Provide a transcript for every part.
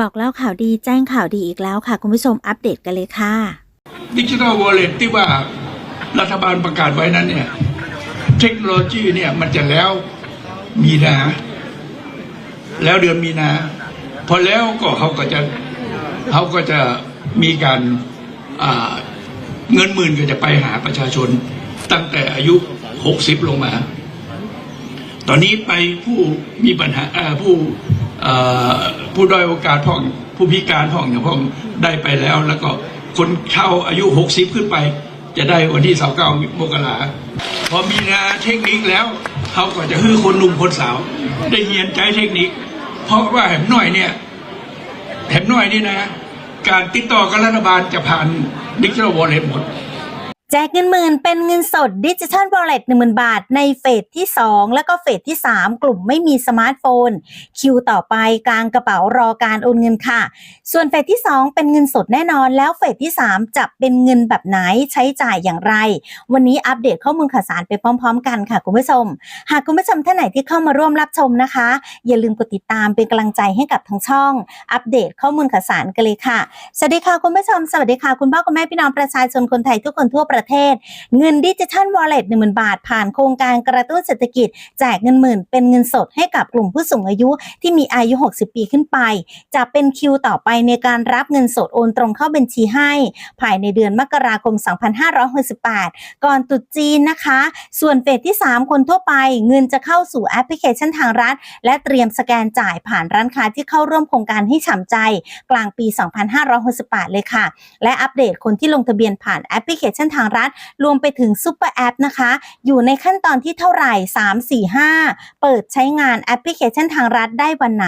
บอกเล่าข่าวดีแจ้งข่าวดีอีกแล้วค่ะ คุณผู้ชมอัปเดตกันเลยค่ะดิจิทัลวอลเล็ตที่ว่ารัฐบาลประกาศไว้นั้นเนี่ย เทคโนโลยีเนี่ยมันจะแล้วมีนา แล้วเดือนมีนาพอแล้วก็เขาก็จะเขาก็จะมีการเงินหมื่นก็จะไปหาประชาชน ตั้งแต่อายุหกสิบลงมา ตอนนี้ไปผู้มีปัญหาผู้ ผู้ด้อยโอกาสพ่องผู้พิการพ่องอย่างพ่องได้ไปแล้ว แล้วก็คนเข้าอายุหกสิบขึ้นไป จะได้วันที่สาเก้ามกราพอมีนาเทคนิคแล้วเขาก็จะฮือคนหนุ่มคนสาว ได้เรียนใจเทคนิค เพราะว่าแหมหน่อยเนี่ยแหมหน่อยนี่นะ การติดต่อกับรัฐบาลจะผ่านดิจิทัลวอลเล็ตหมด จกเงินหมื่นเป็นเงินสดดิจิทัลวอลเล็ตหนึ่งหมื่นบาท ในเฟสที่ 2 แล้วก็เฟสที่ 3 กลุ่มไม่มีสมาร์ทโฟน คิวต่อไปกลางกระเป๋ารอการโอนเงินค่ะ ส่วนเฟสที่ 2 เป็นเงินสดแน่นอน แล้วเฟสที่ 3 จะเป็นเงินแบบไหนใช้จ่ายอย่างไร วันนี้อัปเดตข้อมูลข่าวสารไปพร้อมๆ กันค่ะคุณผู้ชม หากคุณผู้ชมท่านไหนที่เข้ามาร่วมรับชมนะคะ อย่าลืมกดติดตามเป็นกำลังใจให้กับทั้งช่อง อัปเดตข้อมูลข่าวสารกันเลยค่ะสวัสดีค่ะคุณผู้ชมสวัสดีค่ะคุณพ่อคุณแม่พี่น้องประชาชนคนไทยทุกคนทั่วประเทศ เงินดิจิทัลวอลเล็ตหนึ่งหมื่นบาท ผ่านโครงการกระตุ้นเศรษฐกิจ แจกเงินหมื่นเป็นเงินสดให้กับกลุ่มผู้สูงอายุที่มีอายุ 60 ปีขึ้นไป จะเป็นคิวต่อไปในการรับเงินสดโอนตรงเข้าบัญชีให้ ภายในเดือนมกราคม 2568 ก่อนตรุษจีนนะคะ ส่วนเฟสที่ 3 คนทั่วไป เงินจะเข้าสู่แอปพลิเคชันทางรัฐ และเตรียมสแกนจ่ายผ่านร้านค้าที่เข้าร่วมโครงการให้ฉ่ำใจ กลางปี 2568 เลยค่ะ และอัปเดตคนที่ลงทะเบียนผ่านแอปพลิเคชันทางรัฐ รวมไปถึงซูเปอร์แอปนะคะ อยู่ในขั้นตอนที่เท่าไหร่ 3 4 5 เปิดใช้งานแอปพลิเคชันทางรัฐได้วันไหน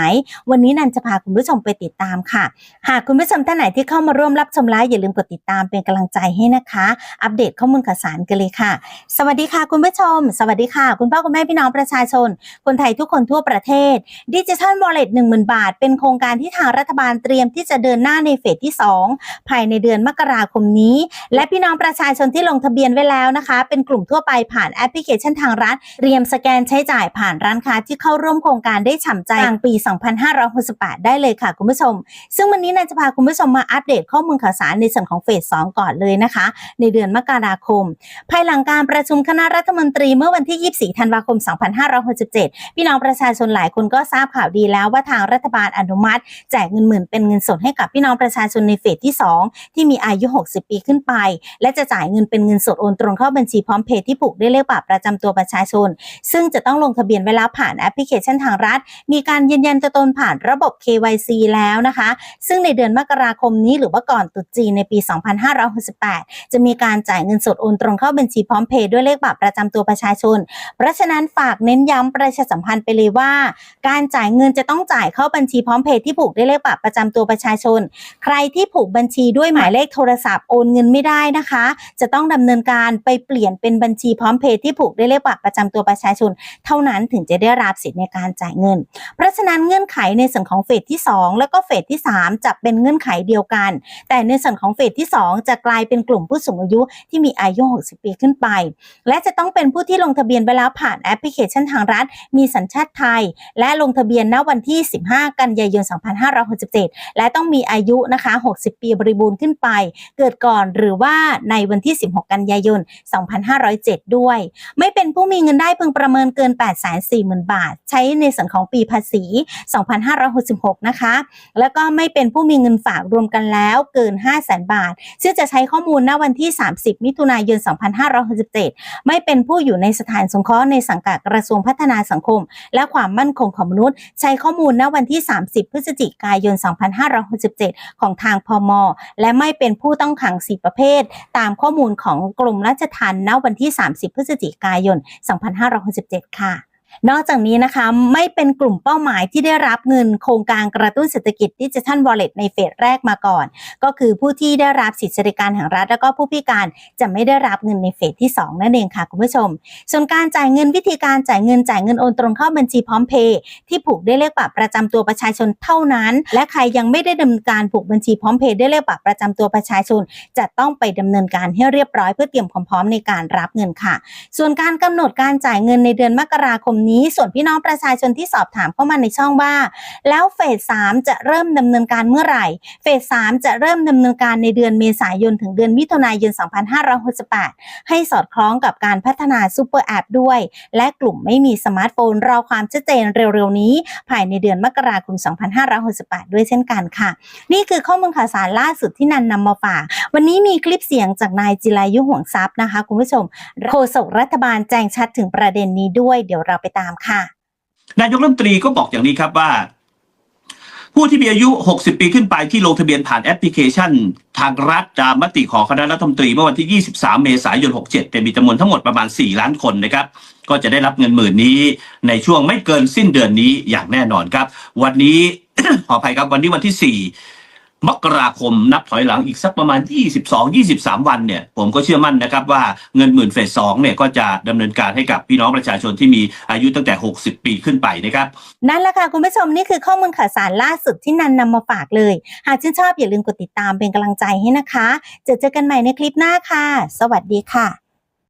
วันนี้นันจะพาคุณผู้ชมไปติดตามค่ะ หากคุณผู้ชมท่านไหนที่เข้ามาร่วมรับชมไลฟ์อย่าลืมกดติดตามเป็นกำลังใจให้นะคะ อัปเดตข้อมูลข่าวสารกันเลยค่ะ สวัสดีค่ะคุณผู้ชม สวัสดีค่ะ คุณพ่อคุณแม่พี่น้องประชาชน คนไทยทุกคนทั่วประเทศดิจิทัลวอลเล็ตหนึ่งหมื่นบาท เป็นโครงการที่ทางรัฐบาลเตรียมที่จะเดินหน้าในเฟสที่ 2 ภายในเดือนมกราคมนี้ และพี่น้องประชาชนที่ลงทะเบียนไว้แล้วนะคะ เป็นกลุ่มทั่วไปผ่านแอปพลิเคชันทางรัฐเตรียมสแกนใช้จ่ายผ่านร้านค้าที่เข้าร่วมโครงการได้ฉ่ำใจกลางปี 2568 ได้เลยค่ะคุณผู้ชม ซึ่งวันนี้นันจะพาคุณผู้ชมมาอัปเดตข้อมูลข่าวสารในส่วนของเฟส 2 ก่อนเลยนะคะ ในเดือนมกราคม ภายหลังการประชุมคณะรัฐมนตรีเมื่อวันที่ 24 ธันวาคม 2567 พี่น้องประชาชนหลายคนก็ทราบข่าวดีแล้วว่าทางรัฐบาลอนุมัติ แจกเงินหมื่นเป็นเงินสดให้กับพี่น้องประชาชนในเฟสที่ 2 ที่มีอายุ 60 ปีขึ้นไป และจะจ่ายเงินเป็นเงินสดโอนตรงเข้าบัญชีพร้อมเพย์ที่ผูกด้วยเลขบัตรประจำตัวประชาชน ซึ่งจะต้องลงทะเบียนไว้แล้วผ่านแอปพลิเคชันทางรัฐ มีการยืนยันตัวตนผ่านระบบ KYC แล้วนะคะ ซึ่งในเดือนมกราคมนี้หรือว่าก่อนตุจีในปี 2568 จะมีการจ่ายเงินสดโอนตรงเข้าบัญชีพร้อมเพย์ด้วยเลขบัตรประจำตัวประชาชน เพราะฉะนั้นฝากเน้นย้ำประชาสัมพันธ์ไปเลยว่า การจ่ายเงินจะต้องจ่ายเข้าบัญชีพร้อมเพย์ที่ผูกด้วยเลขบัตรประจำตัวประชาชน ใครที่ผูกบัญชีด้วยหมายเลขโทรศัพท์โอนเงินไม่ได้นะคะ จะต้องดำเนินการไปเปลี่ยนเป็นบัญชีพร้อมเพย์ที่ผูกด้วยเลขบัตรประจำตัวประชาชน เท่านั้นถึงจะได้รับสิทธิ์ในการจ่ายเงิน เพราะฉะนั้นเงื่อนไขในส่วนของเฟสที่ 2 แล้วก็เฟสที่ 3 จะเป็นเงื่อนไขเดียวกัน แต่ในส่วนของเฟสที่ 2 จะกลายเป็นกลุ่มผู้สูงอายุที่มีอายุ 60 ปีขึ้นไป และจะต้องเป็นผู้ที่ลงทะเบียนไปแล้วผ่านแอปพลิเคชันทางรัฐ มีสัญชาติไทย และลงทะเบียนณวันที่ 15 กันยายน 2567 และต้องมีอายุนะคะ 60 ปีบริบูรณ์ขึ้นไป เกิดก่อนหรือว่าในวันที่16กันยายน 2507 ด้วย ไม่เป็นผู้มีเงินได้พึงประเมินเกิน 840,000 บาท ใช้ในส่วนของปีภาษี 2566 นะคะ แล้วก็ไม่เป็นผู้มีเงินฝากรวมกันแล้วเกิน 500,000 บาท ซึ่งจะใช้ข้อมูลณวันที่ 30 มิถุนายน 2567 ไม่เป็นผู้อยู่ในสถานสงเคราะห์ในสังกัดกระทรวงพัฒนาสังคม และความมั่นคงของมนุษย์ ใช้ข้อมูลณวันที่ 30 พฤศจิกายน 2567 ของทางพม และไม่เป็นผู้ต้องขัง4ประเภท ตามข้อมูลูลของกรมราชทัณฑ์ณวันที่ 30 พฤศจิกายน 2567 ค่ะ นอกจากนี้นะคะไม่เป็นกลุ่มเป้าหมายที่ได้รับเงินโครงการกระตุ้นเศรษฐกิจดิจิทัลวอลเล็ตในเฟสแรกมาก่อน ก็คือผู้ที่ได้รับสิทธิสวัสดิการแห่งรัฐ แล้วก็ผู้พิการจะไม่ได้รับเงินในเฟสที่ 2 นั่นเองค่ะคุณผู้ชม ส่วนการจ่ายเงินวิธีการจ่ายเงินจ่ายเงินโอนตรงเข้าบัญชีพร้อมเพย์ที่ผูกได้เลขบัตรประจำตัวประชาชนเท่านั้น และใครยังไม่ได้ดำเนินการผูกบัญชีพร้อมเพย์ได้เลขบัตรประจำตัวประชาชน จะต้องไปดำเนินการให้เรียบร้อยเพื่อเตรียมความพร้อมในการรับเงินค่ะ ส่วนการกำหนดการจ่ายเงินในเดือนมกราคมมนี้ ส่วนพี่น้องประชาชนที่สอบถามเข้ามาในช่องว่า แล้วเฟสสามจะเริ่มดำเนินการเมื่อไหร่ เฟสสามจะเริ่มดำเนินการในเดือนเมษายนถึงเดือนมิถุนายน 2568 ให้สอดคล้องกับการพัฒนาซูเปอร์แอปด้วย และกลุ่มไม่มีสมาร์ทโฟนรอความชัดเจนเร็วๆนี้ ภายในเดือนมกราคม 2568 ด้วยเช่นกันค่ะ นี่คือข้อมูลข่าวสารล่าสุดที่นันนำมาฝาก วันนี้มีคลิปเสียงจากนายจิรายุห่วงทรัพย์นะคะ คุณผู้ชมโฆษกรัฐบาลแจ้งชัดถึงประเด็นนี้ด้วย เดี๋ยวเราไปตามค่ะ นายกรัฐมนตรีก็บอกอย่างนี้ครับว่า ผู้ที่มีอายุ 60 ปีขึ้นไปที่ลงทะเบียนผ่านแอปพลิเคชัน ทางรัฐตามมติของคณะรัฐมนตรีเมื่อวันที่ 23 เมษายน 67แต่มีจำนวนทั้งหมดประมาณ 4 ล้านคนนะครับก็จะได้รับเงินหมื่นนี้ในช่วงไม่เกินสิ้นเดือนนี้อย่างแน่นอนครับ วันนี้ ขออภัยครับวันนี้วันที่ 4 มกราคมนับถอยหลังอีกสักประมาณ 22-23 วันเนี่ยผมก็เชื่อมั่นนะครับว่าเงินหมื่นเฟสสองเนี่ยก็จะดำเนินการให้กับพี่น้องประชาชนที่มีอายุตั้งแต่ 60 ปีขึ้นไปนะครับ นั่นแหละค่ะคุณผู้ชมนี่คือข้อมูลข่าวสารล่าสุดที่นันนำมาฝากเลย หากชื่นชอบอย่าลืมกดติดตามเป็นกำลังใจให้นะคะ เจอเจอกันใหม่ในคลิปหน้าค่ะ สวัสดีค่ะ